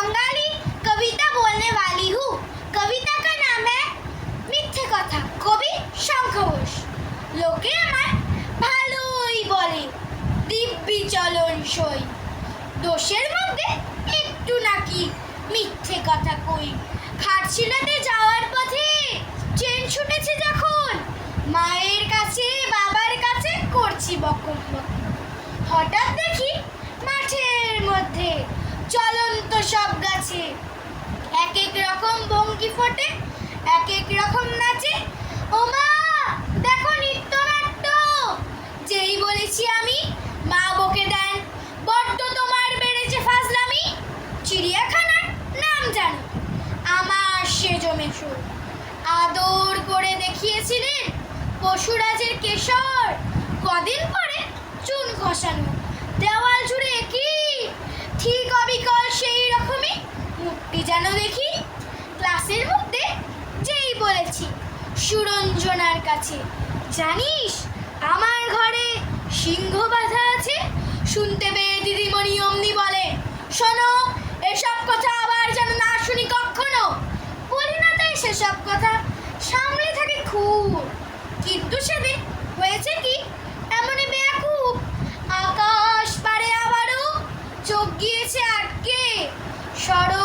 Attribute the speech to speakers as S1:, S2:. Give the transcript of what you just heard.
S1: बंगाली कविता बोलने वाली हूँ। कविता का नाम है মিথ্যে কথা কবি শঙ্খ ঘোষ লোকে আমার ভালোই বলে দিব্যি চলন সই দোষের মধ্যে একটু নাকি মিথ্যে কথা কই খাটশিলাতে যাওয়ার পথে চেন ছুটেছে যখন, মায়ের কাছে, বাবার কাছে করছি বকর হঠাৎ দেখি মাঠের মধ্যে চলন্ত সব ভঙ্গি ফোটে? এক এক রকম নাচে। ও মা দেখো নৃত্যনাট্য। যেই বলেছি আমি, মা বকে দেন। বড্ড তোমার বেড়েছে ফাজলামি। চিড়িয়াখানার নাম জানো। আমার সে জমে সুর। আদর করে দেখিয়েছিলেন পশুরাজের কেশর। কদিন পরে চুন খসানো সুরঞ্জনার কাছে। জানিস, আমার ঘরে সিংহ বাধা আছে? শুনতে পেয়ে দিদিমণি অমনি বলে, শোনো, এসব কথা আবার যেন না শুনি কখনো? বলি না তাই সেসব কথা সামনে থাকে খুব। কিন্তু সেদিন হয়েছে কি? এমনই বেয়াকুব আকাশ পারে আবারও চোখ গিয়েছে আটকে। সর